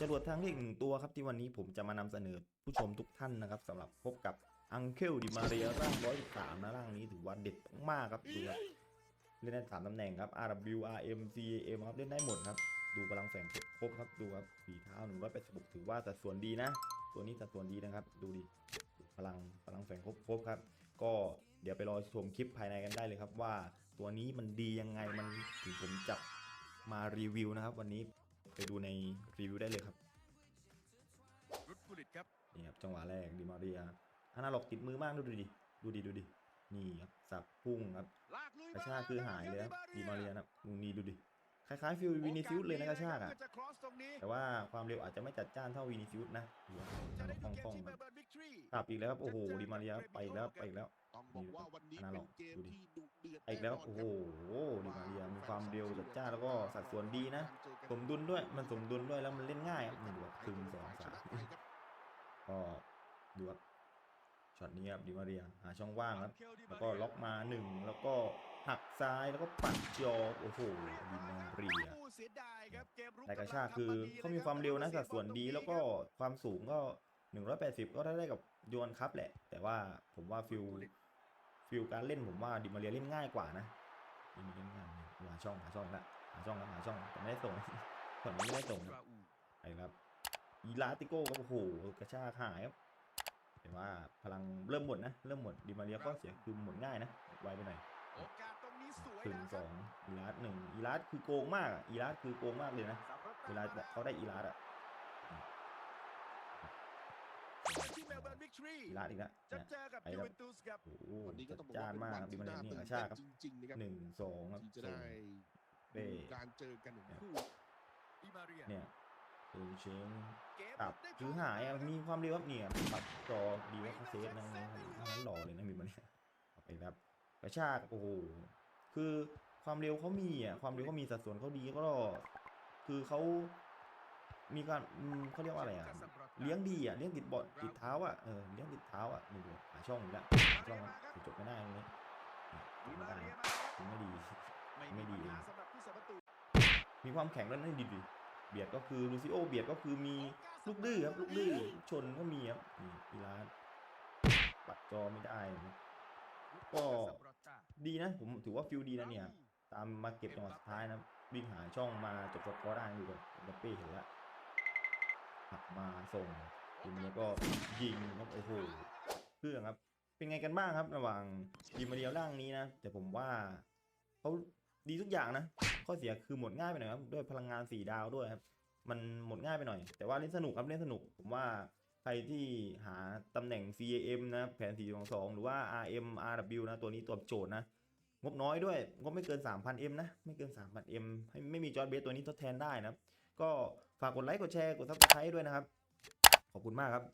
จรวดทางเรียกหนึ่งตัวครับที่วันนี้ผมจะมานำเสนอผู้ชมทุกท่านนะครับสำหรับพบกับอังเคิลดิมาเรียร่างร้อยสามนะร่างนี้ถือว่าเด็ดมากๆครับดูครับเล่นได้สามตำแหน่งครับ RW RM CAM ครับเล่นได้หมดครับ ดูพลังแฝงครบครับดูครับฝีเท้า186ถือว่าสัดส่วนดีนะ ตัวนี้สัดส่วนดีนะครับ ดูดิพลังพลังแฝงครบครบครับ ก็เดี๋ยวไปรอชมคลิปภายในกันได้เลยครับว่าตัวนี้มันดียังไงมันถึงผมจับมารีวิวนะครับ วันนี้ ไปดูในรีวิวได้เลยครับรุดกุลิตครับนี่ครับจังหวะแรกดิมาเรียฮานาล็อกติดมือมากดูดิดูดิดูดินี่ครับสับพุ่งครับลากลุยกระชากคือหายเลยครับดิมาเรียนะครับดูนี่ดูดิคล้ายๆฟิลวินิซิอุสเลยนะกระชากอะจะ cross ตรงนี้แต่ว่าความเร็วอาจจะไม่จัดจ้านเท่าวินิซิอุสนะดูครับจะได้คดูล่องเกมๆที่ครับเบอร์เบิร์นวิกตอรี่กลับอีกแล้วครับโอ้โหดิมาเรียไปอีกแล้วไปอีกแล้วต้อง บอกว่าวันนี้อันนั้นหรเป็อนเกมดูดิที่ดุเดือดอีกแล้วครับโอ้โหดิมาเรียมีความเร็วจัดจ้านแล้วก็สัดส่วนดีนะ สมดุลด้วยมันสมดุลด้วยแล้วมันเล่นง่ายครับนี่ดูครับครึ่งสองสามก็ดูครับช็อตนี้ครับดิมาเรียหาช่องว่างครับ แล้วก็ล็อกมาหนึ่งแล้วก็หักซ้ายแล้วก็ปัดจอโอ้โหดิมาเรียโอ้เสียดายครับเกมรุกแต่กระชากคือเขามีความเร็วนะสัดส่วนดีแล้วก็ความสูงก็ 180 ก็ได้กับโยนครับแหละ แต่ว่าผมว่าฟิล ฟิลการเล่นผมว่าดิมาเรียเล่นง่ายกว่านะดิมาเรียเล่นง่ายหาช่องหาช่องละหาช่องละหาช่องแต่ไม่ได้ส่งผลไม่ได้ส่งนะราอูไอ้ครับอีลาติโก้ก็โอ้โหกระชากหายครับแต่ว่าพลังเริ่มหมดนะเริ่มหมดดิมาเรียก็เสียคือหมดง่ายนะไวไปหน่อยโอกาสตรงนี้สวยถึงนะสองอีลาสหนึ่งอีลาสคือโกงมากอะอีลาสคือโกงมากเลยนะเวลาเขาได้อีลาสอะ อรี่อีลาสอีกแล้วจะเนี่ยเจอกับไปยูแล้วเวนตุสครับโอ้โหวันนี้ก็จัต้ดองบอกจ้าว่านเป็นมากวันครับดิที่มาน่าเรียตื่นี่นกระชากครับเต้นจริงๆนะครับหนึ่งสองครับที่จะส่งได้เป้ดูการเจอกันของคู่ดิมาเรียเนี่ยเป็นเชงเกมตับได้คือหายอะมีความเร็วครับเนี่ยปัดจอดีว่าเขาเซฟนะนั้นหล่อเลยนะมีมันเนี่ยเอาไปครับกระชากโอ้โหคือความเร็วเขามีอะความเร็วเขามีสัดส่วนเขาดีก็คือเขามีการอืมเขาเรียกว่าอะไรอะ เลี้ยงดีอะเลี้ยงติดบอลติดเท้าอะเออเลี้ยงติดเท้าอะนี่ดูหาช่องอีกแล้วหาช่องครับถึงจบไม่ได้ตรงนี้จดิบไม่มาได้เรียถึงไม่ดีไม่ไม่มีดีปัญหาสำหรับผู้สาประตูมีความแข็งแล้วนั่นดีดีเบียดก็คือลูซิโอเบียดก็คือมีลูกดื้อครับลูกดื้อลูกชนก็มีครับนี่อีลาสปัดจอไม่ได้นะก็ดีนะผมถือว่าฟิลดีนะเนี่ย ตามมาเก็บจังหวะสุดท้ายนะวิ่งหาช่องมาจบสกอร์ได้อยู่กับกับเป้เห็นแล้ว หักมาส่งทีนี้ก็ยิงครับโอ้โหเครื่องครับ เป็นไงกันบ้างครับ ระหว่างดีมาเรียร่างนี้นะแต่ผมว่าเขาดีทุกอย่างนะข้อเสียคือหมดง่ายไปหน่อยครับด้วยพลังงานสี่ดาวด้วยครับ มันหมดง่ายไปหน่อย แต่ว่าเล่นสนุกครับเล่นสนุก ผมว่าใครที่หาตำแหน่ง CAM นะแผน4 2 2 หรือว่า RM RW นะตัวนี้ตัวโจทย์นะ งบน้อยด้วย งบไม่เกิน 3,000M นะ ไม่เกิน 3,000M ให้ไม่มีจอร์ดเบสตัวนี้ทดแทนได้นะครับก็ ฝากกดไลค์กดแชร์กด Subscribe ด้วยนะครับ ขอบคุณมากครับ